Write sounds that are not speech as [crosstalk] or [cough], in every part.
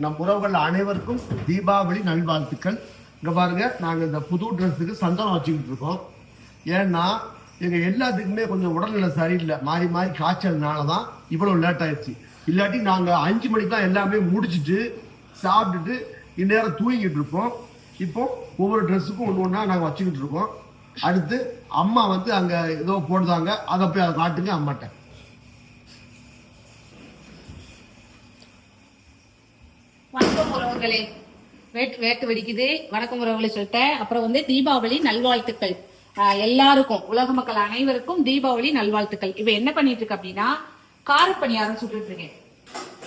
நம் உறவுகள் அனைவருக்கும் தீபாவளி நல்வாழ்த்துக்கள். இங்கே பாருங்க நாங்கள் இந்த புது ட்ரெஸ்ஸுக்கு சந்தனம் வச்சுக்கிட்டு இருக்கோம். ஏன்னா எங்கள் எல்லாத்துக்குமே கொஞ்சம் உடல்நிலை சரியில்லை. மாறி மாறி காய்ச்சல்னால தான் இவ்வளோ லேட் ஆயிடுச்சு. இல்லாட்டி நாங்கள் அஞ்சு மணிக்கு தான் எல்லாமே முடிச்சுட்டு சாப்பிட்டுட்டு இந்நேரம் தூங்கிட்டு இருப்போம். இப்போ ஒவ்வொரு ட்ரெஸ்ஸுக்கும் ஒன்று ஒன்றா நாங்கள் வச்சுக்கிட்டு இருக்கோம். அடுத்து அம்மா வந்து அங்கே ஏதோ போடுதாங்க அதை போய் அதை காட்டுங்க அம்மாட்ட. வணக்கம் உறவுகளே. வேட்டு வேட்டு வெடிக்குது. வணக்கம் உறவுகளை சொல்லிட்டேன். அப்புறம் வந்து தீபாவளி நல்வாழ்த்துக்கள். எல்லாருக்கும் உலக மக்கள் அனைவருக்கும் தீபாவளி நல்வாழ்த்துக்கள். இப்ப என்ன பண்ணிட்டு இருக்கு அப்படின்னா காரப்பணியாரம் சுட்டுட்டு இருக்கேன்.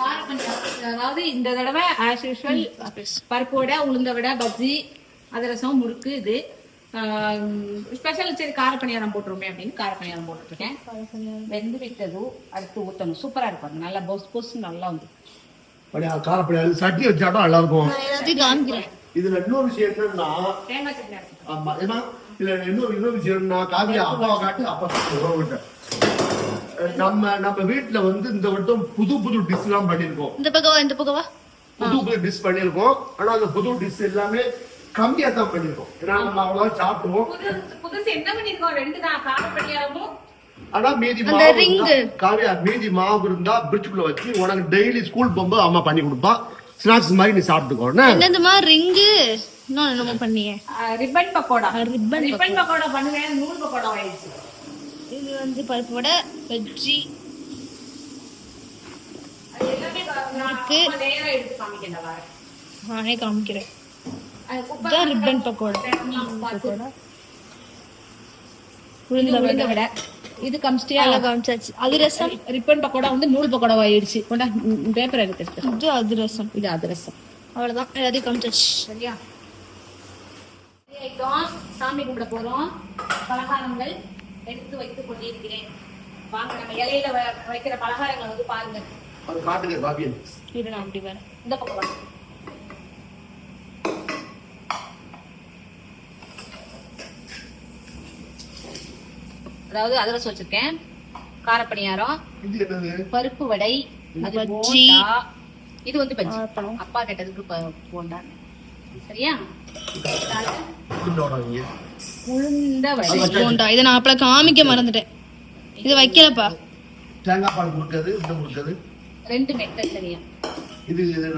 காரப்பணியாரம் அதாவது இந்த தடவை ஆஸ் யூஸ்வல் பருப்பு வடை உளுந்த வடை பஜ்ஜி அதிரசம் முறுக்கு இது. ஸ்பெஷல் சரி காரப்பணியாரம் போட்டுருமே அப்படின்னு காரப்பணியாரம் போட்டுருக்கேன் வெந்து விட்டது அடுத்து ஊற்றணும் சூப்பரா இருக்கும். நல்லா பொஸ் பொஸ் நல்லா வந்து அப்படியா காரப்படி அது சட்னி வச்சாட்டம் நல்லா இருக்கும் இதுல இன்னொரு விஷயம் என்னன்னா. ஆமா ஏன்னா இதுல இன்னொரு இன்னொரு விஷயம் என்னன்னா காவியா அப்பாவை காட்டு அப்பா நம்ம நம்ம வீட்டுல வந்து இந்த வட்டம் புது புது டிஷ் எல்லாம் பண்ணிருக்கோம் இந்த பக்கம் வா, இந்த பக்கம் வா புது புது டிஷ் பண்ணிருக்கோம் ஆனா அந்த புது டிஷ் எல்லாமே கம்மியா தான் பண்ணிருக்கோம் ஏன்னா நம்ம அவ்வளவா சாப்பிடுவோம். புதுசு என்ன பண்ணிருக்கோம் ரெண்டு தான். காரப்பணியாரமும் ஆனா மீதி காவியா மீதி மாவு இருந்தா பிரிட்ஜுக்குள்ள வச்சு உனக்கு டெய்லி ஸ்கூல் போகும்போது அம்மா பண்ணி கொடுப்பா. ஸ்நாக்ஸ் மாதிரி நீ சாப்பிட்டுக்கோ? என்னதுமா ரிங்கு? இன்னும் என்னமோ பண்ணீங்க ribbon pakoda. ribbon ribbon pakoda. பண்ணுவேன் நூல் பக்கோடா ஆயிடுச்சு இது வந்து பருப்பு வடை பஜ்ஜி. அது எல்லாமே நான் காமிக்கிறேன் ரிப்பன் பக்கோடா. பக்கோடா. உளுந்த உளுந்த வடை. வடை இது அதிரசம் ரிப்பன் பக்கோடா வந்து நூல் பக்கோடா ஆயிடுச்சு. கொண்டா பேப்பர் எடுத்து எடுத்து. இது அதிரசம் இது அதிரசம் அவ்வளவுதான். எல்லாத்தையும் காமிச்சாச்சு. சரியா? சாமி கும்பிட போறோம். பலகாரங்கள் எடுத்து வைத்துக் கொண்டிருக்கிறேன். வாங்க நம்ம இலையில வைக்கிற பலகாரங்களை வந்து பாருங்க அது காட்டுங்க காவியன் இரு நான் அப்படி வரேன். இந்த பக்கம் அதாவது அதிரசம் வச்சிருக்கேன். காரப்பணியாரம் இது பருப்பு வடை அது. போண்டா. இது வந்து பஜ்ஜி. அப்பா கேட்டதுக்கு போண்டா. சரியா. உளுந்த வடை போண்டா. இதை நான் அப்பல காமிக்க மறந்துட்டேன். இது வைக்கலப்பா. தேங்காய் பால் கொடுக்கறது இது கொடுக்கறது. ரெண்டு மெத்தட் தனியா இது இது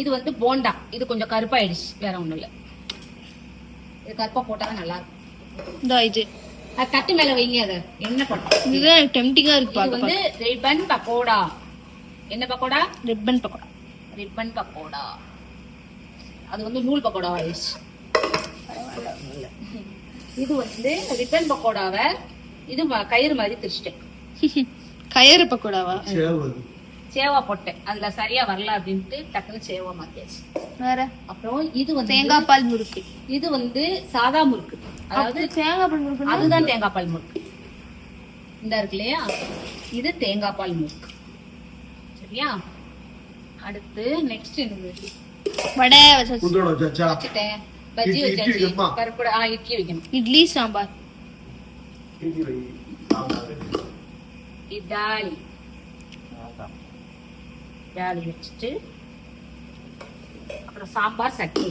இது வந்து போண்டா. இது கொஞ்சம் கருப்பாயிடுச்சு. வேற ஒண்ணும் இல்ல. இது கருப்பா போட்டாதான் நல்லா இருக்கும். இந்த இது. அது தட்டு மேல வைங்க அதை. என்ன பண்ணும் இதுதான் டெம்டிங்கா இருக்கு இது பார்க்க வந்து ரிப்பன் பக்கோடா என்ன பக்கோடா ரிப்பன் பக்கோடா ரிப்பன் பக்கோடா அது வந்து நூல் பக்கோடா ஆயிடுச்சு. இது வந்து ரிப்பன் பக்கோடாவை இது கயிறு மாதிரி திரிச்சிட்டேன். கயறு பக்கோடாவா சேவு சேவா போட்டேன். அதுல சரியா வரல அப்படின்ட்டு டக்குன்னு சேவா மாத்தியாச்சு. வேற? அப்புறம் இது வந்து தேங்காய் பால் முறுக்கு. இது வந்து சாதா முறுக்கு. அதாவது தேங்காய் பால் முறுக்கு அதுதான் தேங்காய் பால் முறுக்கு. இந்த இருக்கு இல்லையா? இது தேங்காய் பால் முறுக்கு. சரியா? அடுத்து நெக்ஸ்ட் என்னது? வடை வச்சுட்டேன். பஜ்ஜி வச்சாச்சு. வைக்கணுமா? பருப்பு ஆ இட்லி வைக்கணும். இட்லி சாம்பார். இட்லி வை. சாம்பார். இதாலி. இதாலி வச்சுட்டு அப்புறம் சாம்பார் சட்னி.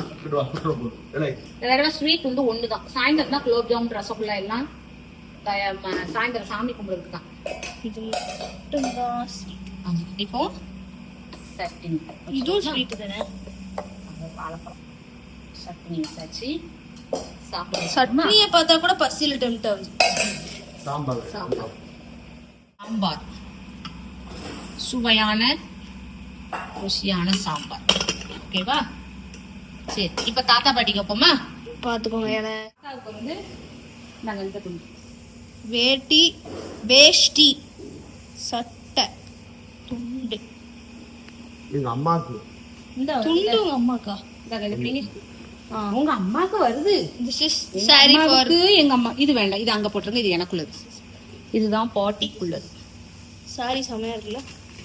தடவை ஸ்வீட் வந்து ஒன்று தான் சாயந்தரம் தான் குலோப் ஜாமுன் ரசகுல்லா எல்லாம் சாயந்தரம் சாமி கும்பிடுறதுக்கு தான் இது மட்டும்தான் sweet. இப்போ சட்னி இதுவும் ஸ்வீட் தானே? வாழைப்பழம். சட்னி வச்சாச்சு. சட்னியை பார்த்தா கூட பசியில டெம்ட் ஆகுது. சாம்பார். சாம்பார். சாம்பார். சுவையான ருசியான சாம்பார். ஓகேவா? சரி இப்ப தாத்தா பாட்டிக்கு வைப்போமா? பாத்துக்கோங்க ஏன்னா தாத்தாவுக்கு வந்து நாங்கள் வேட்டி வேஷ்டி சட்டை துண்டு. எங்க அம்மாக்கு. இந்த துண்டு உங்க அம்மாக்கா? இந்த பிடிங்க உங்க அம்மாவுக்கு வருது. திஸ் இஸ் எங்க சாரி ஃபார் அம்மாவுக்கு எங்க அம்மா இது வேண்டாம் இது அங்க போட்டுருங்க இது எனக்குள்ளது. இதுதான் பாட்டிக்குள்ளது. சாரி செமையா இருக்குல்ல?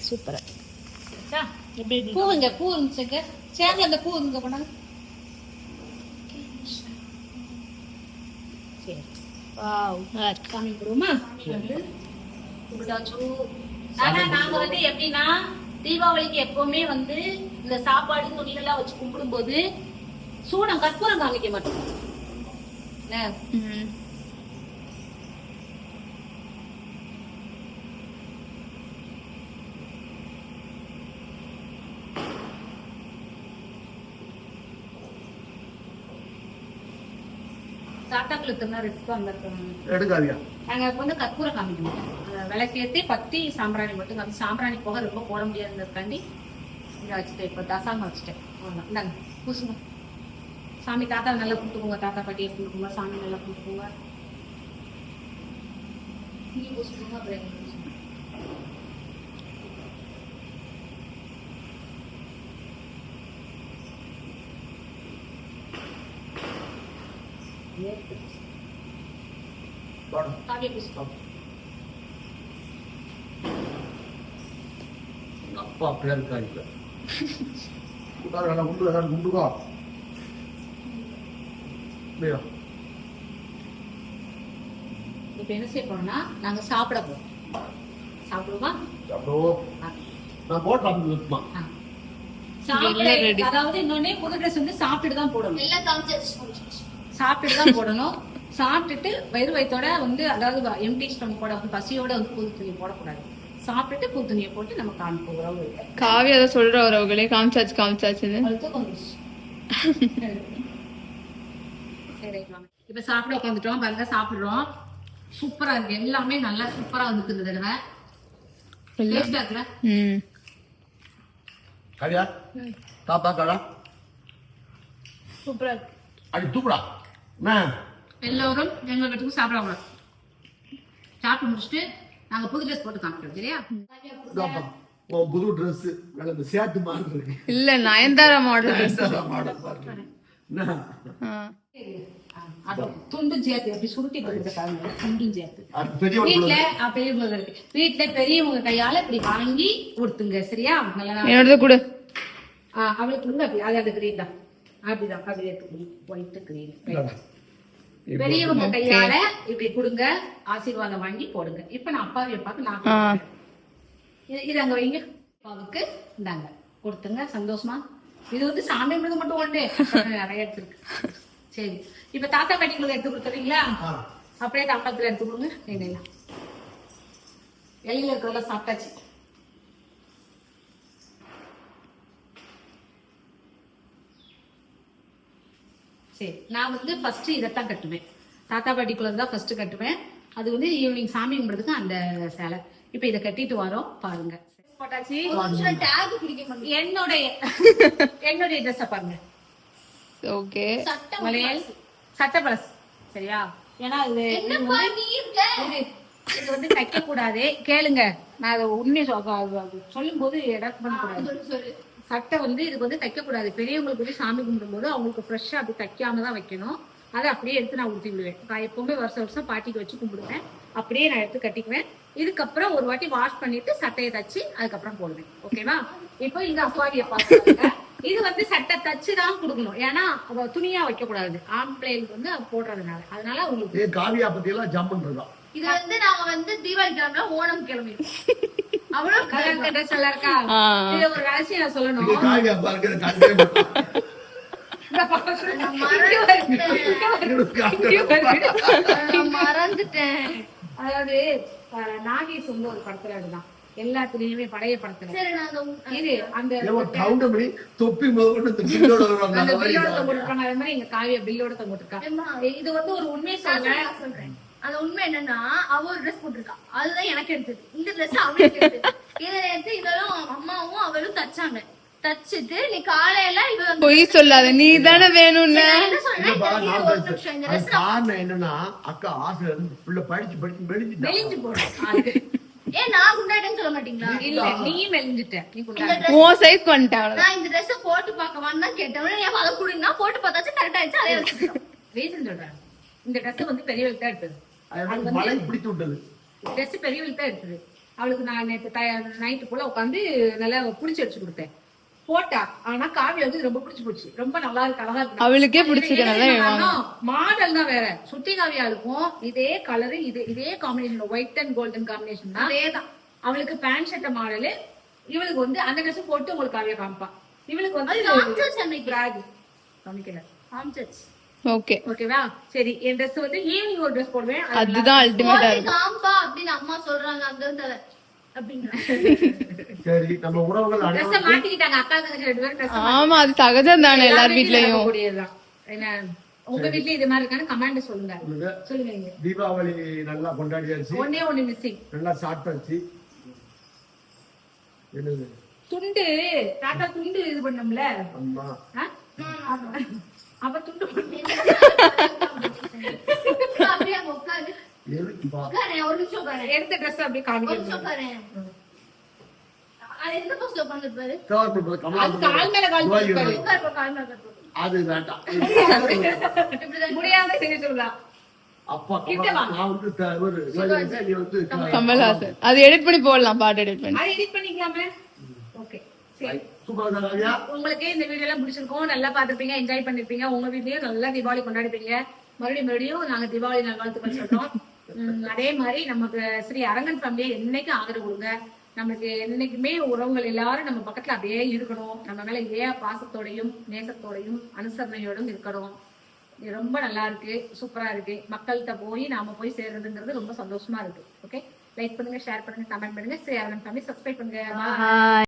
சூப்பரா. எப்படி இருக்கு? பூ இங்க பூ இருந்துச்சுங்க சேர்ல அந்த பூ இருங்க போனாங்க கும்பிட்டாச்சு. ஆனா நாங்க வந்து எப்படின்னா தீபாவளிக்கு எப்பவுமே வந்து இந்த சாப்பாடு துணியெல்லாம் வச்சு கும்பிடும்போது சூடம் கற்பூரம் காமிக்க மாட்டோம். தாத்தாக்களுக்கு தான் எடுத்து வந்திருக்கோம் எடுக்காதியா? நாங்க வந்து கற்பூரம் காமிக்கணும் அஹ் விளக்கேத்தி பத்தி சாம்பிராணி மட்டும் காமி சாம்பிராணி போக ரொம்ப போட முடியாதுன்றதுக்காண்டி இங்க வச்சுட்டேன். இப்போ தசாங்க வச்சுட்டேன். இந்தாங்க பூசுங்க. சாமி தாத்தா நல்லா கும்பிட்டுக்கோங்க. தாத்தா பாட்டியை கும்பிட்டுக்கோங்க. சாமி நல்லா கும்பிட்டுக்கோங்க. நீ பூசுக்கோங்க அப்புறம் காவியை நல்லா இல்லையா இப்போ என்ன செய்ய போறோம்னா நாங்க சாப்பிட போறோம் சாப்பிடுவோமா. நான் போட்டு. அதாவது இன்னொன்னே புது ட்ரெஸ் வந்து சாப்பிட்டுட்டு தான் போடணும் எல்லாம் சாப்பிட்டுட்டு தான் போடணும். சாப்பிட்டுட்டு வயிறு வயித்தோட வந்து அதாவது எம்டி ஸ்டமக் போட பசியோட வந்து புது துணி போடக்கூடாது. சாப்பிட்டுட்டு புது துணியை போட்டு நம்ம காமிப்போம் உறவு காவி அதை சொல்ற உறவுகளே காமிச்சாச்சு காமிச்சாச்சுன்னு. அழுத்தம் கொஞ்சம் சரி வாங்க. இப்ப சாப்பிட உட்காந்துட்டோம். பாருங்க சாப்பிடுறோம். சூப்பரா இருக்கு. எல்லாமே நல்லா சூப்பரா வந்துட்டு இந்த தடவை. டேஸ்டா இருக்குல்ல ம். கரியா தாப்பா கடா சூப்பரா இருக்கு. அடி தூக்குடா. எல்லோரும் எங்க வீட்டுக்கு சாப்பிடுவாங்க சாப்பிட்டு முடிச்சுட்டு நாங்க புது ட்ரெஸ் போட்டு காமிக்கிறோம் சரியா? புது ட்ரெஸ் இந்த சேட்டு மாதிரி இருக்கு. இல்ல நயன்தாரா மாடல் மாடல் பாருங்க. என்ன அது துண்டும் சேர்த்து அப்படி சுருட்டி கொடுத்துருக்காங்க துண்டும் சேர்த்து ஆ, பெரியவங்க இருக்கு. வீட்ல பெரியவங்க கையால இப்படி வாங்கி கொடுத்துங்க சரியா? நல்லா என்னோடது கூட. ஆ, அவளுக்கு அப்படி அது அந்த தான். அப்படிதான் அப்படி எடுத்து ஒயிட் கிரீன் பெரியவங்க கையால. இப்படி கொடுங்க ஆசீர்வாதம் வாங்கி போடுங்க. இப்ப நான் அப்பாவை பார்த்து நான். இது- அங்க வைங்க. அப்பாவுக்கு இந்தாங்க. கொடுத்துங்க சந்தோஷமா. இது வந்து சாமி மிருது மட்டும் ஒன்று நிறைய எடுத்துருக்கு. சரி. இப்ப தாத்தா பாட்டிங்களுக்கு எடுத்து கொடுத்துறீங்களா. அப்படியே தாம்பத்துல எடுத்து கொடுங்க. எண்ணெயில இலையில இருக்கிறத சாப்பிட்டாச்சு. சரி நான் வந்து ஃபர்ஸ்ட் இதைத்தான் கட்டுவேன். தாத்தா பாட்டிக்குள்ள தான் ஃபர்ஸ்ட் கட்டுவேன். அது வந்து ஈவினிங் சாமி கும்பிடுறதுக்கு அந்த சேலை. இப்போ இதை கட்டிட்டு வரோம் பாருங்க. என்னுடைய என்னுடைய ட்ரெஸ்ஸை பாருங்க. ஓகே. மலையல். சட்டை பழசு சரியா? ஏன்னா இது இது வந்து- தைக்க கூடாது கேளுங்க. நான் அதை உண்மையை சொல்லும் போது பண்ணக்கூடாது. சொல்லு சொல்லு சட்டை வந்து இதுக்கு வந்து தைக்க கூடாது பெரியவங்களுக்கு வந்து சாமி கும்பிடும்போது அவங்களுக்கு ஃப்ரெஷ்ஷா அப்படி தைக்காம தான் வைக்கணும். அதை அப்படியே எடுத்து நான் ஊற்றி விடுவேன். நான் எப்பவுமே வருஷம் வருஷம் பாட்டிக்கு வச்சு கும்பிடுவேன். அப்படியே நான் எடுத்து கட்டிக்குவேன். இதுக்கப்புறம் ஒரு வாட்டி வாஷ் பண்ணிட்டு சட்டையை தச்சு அதுக்கப்புறம் போடுவேன். ஓகேவா இப்போ இங்க அப்பாவிய பாத்துக்காங்க இது வந்து சட்டை தச்சு தான் கொடுக்கணும். ஏன்னா துணியா வைக்க கூடாது ஆம்பளைக்கு வந்து அது போடுறதுனால. அதனால அவங்களுக்கு ஏ காவியா பத்தி எல்லாம் ஜம்முன் இருக்கான் இது வந்து நாங்க வந்து தீபாவளி கிளம்பல ஓணம் கிளம்பிடும் கல்யாண இருக்கா. இது ஒரு ரகசியம் நான் சொல்லணும். பாருங்க கண்டே மறந்துட்டேன். அதாவது நாகேஷ் வந்து ஒரு படத்துல இருந்தான் எல்லாத்துலயுமே பழைய படத்துல. இது அந்த தொப்பி பில்லோட எங்க காவிய பில்லோட தொங்கிருக்கா ஏம்மா, இது வந்து ஒரு உண்மையை நான் சொல்றேன். அந்த உண்மை என்னன்னா அவ ஒரு ட்ரெஸ் போட்டிருக்கா. அதுதான் எனக்கு எடுத்தது. இந்த ட்ரெஸ் அவளுக்கு எடுத்தது. இதை எடுத்து இவளும் அம்மாவும் அவளும் தச்சாங்க. தச்சுட்டு நீ காலையில இவ வந்து பொய் சொல்லாத. நீ தானே வேணும்னு காரணம் என்னன்னா அக்கா இருந்து புள்ள படிச்சு படிச்சு மெலிஞ்சுட்டா. மெலிஞ்சு போடும் அது. ஏன் நான் குண்டாயிட்டேன்னு சொல்ல மாட்டீங்களா? இல்ல. மெலிஞ்சிட்ட. நீ dress- சைஸ் அவ்வளவுதான். நான் இந்த ட்ரெஸ் போட்டு பார்க்கவான்னு தான் கேட்டேன். நீ அதை கொடுங்க போட்டு பார்த்தாச்சு கரெக்ட் ஆயிடுச்சு அதே வச்சுக்கிட்டோம். ரீசன் சொல்றேன். இந்த ட்ரெஸ் வந்து பெரியவளுக்கு தான் எடுத்தது. மழை பிடித்து விட்டது ட்ரெஸ் பெரியவளுக்கு தான் அவளுக்கு நான் நேற்று நைட்டு போல உட்காந்து நல்லா புடிச்சு வச்சு கொடுத்தேன். போட்டா ஆனா காவி வந்து ரொம்ப பிடிச்சு போச்சு. ரொம்ப நல்லா இருக்கு அழகா இருக்கு. அவளுக்கே பிடிச்சிருக்கனால மாடல் தான் வேற. சுட்டி காவியாளுக்கும் இதே கலரு இது இதே combination white and golden combination தான். அதேதான். அவளுக்கு பேண்ட் ஷர்ட் மாடலு இவளுக்கு வந்து அந்த ட்ரெஸ் போட்டு உங்களுக்கு காவியா காமிப்பான் இவளுக்கு வந்து காமிக்கல காமிச்சாச்சு ஓகே. ஓகேவா? சரி என் ட்ரெஸ் வந்து ஈவினிங் ஒரு ட்ரெஸ் போடுவேன் அது அதுதான் அல்டிமேட்டா இருக்கும். காம்பா அப்படின்னு அம்மா சொல்றாங்க அங்க இருந்து அப்படிங்கிற சரி நம்ம உறவுகள் ட்ரெஸ் அனைவருக்கும் மாட்டிக்கிட்டாங்க அக்கா தங்கச்சி ரெண்டு பேரும் ட்ரெஸ் ஆமா அது சகஜம் தானே எல்லார் வீட்லயும். கூடியதுதான் என்ன? உங்க வீட்லயும் இது மாதிரி இருக்கான்னு கமெண்ட் சொல்லுங்க. சொல்லுங்க. தீபாவளி நல்லா கொண்டாடியாச்சு. ஒண்ணே ஒண்ணு மிஸ்ஸிங் நல்லா சாப்பிட்டாச்சு. என்னது? துண்டு தாத்தா துண்டு இது பண்ணோம்ல? அப்ப துண்டு பண்ணி- [laughs] அப்படியே அங்க உட்காரு. எதுக்குப்பா உட்காரேன் ஒரு நிமிஷம் உட்காரேன் எடுத்த ட்ரெஸ் அப்படியே ஒரு நிமிஷம். உட்கார். அது வேண்டாம். [laughs] செய்ய சொல்லலாம் த- ஒரு கமல்ஹாசன் அது எடிட் பண்ணி போடலாம் பாட்டு எடிட் பண்ணி. அது எடிட் பண்ணிக்கலாமே? ஓகே சரி. உங்களுக்கு இந்த வீடியோ எல்லாம் பிடிச்சிருக்கும். நல்லா பார்த்திருப்பீங்க என்ஜாய் பண்ணிருப்பீங்க. உங்க வீட்லயும் நல்லா தீபாவளி கொண்டாடிப்பீங்க. மறுபடியும் மறுபடியும் நாங்க தீபாவளி நல்வாழ்த்துக்கள் சொல்றோம். அதே மாதிரி நமக்கு ஸ்ரீ அரங்கன் ஃபேமிலியை என்னைக்கும் ஆதரவு கொடுங்க. நமக்கு என்னைக்குமே உறவுகள் எல்லாரும் நம்ம பக்கத்துல அப்படியே இருக்கணும். நம்ம மேல இதே பாசத்தோடையும் நேசத்தோடையும் அனுசரணையோடும் இருக்கணும். இது ரொம்ப நல்லா இருக்கு. சூப்பரா இருக்கு. மக்கள்கிட்ட போய் நாம போய் சேர்றதுங்கிறது ரொம்ப சந்தோஷமா இருக்கு. ஓகே லைக் பண்ணுங்க ஷேர் பண்ணுங்க கமெண்ட் பண்ணுங்க. ஸ்ரீ அரங்கன் ஃபேமிலி சப்ஸ்கிரைப் பண்ணுங்க.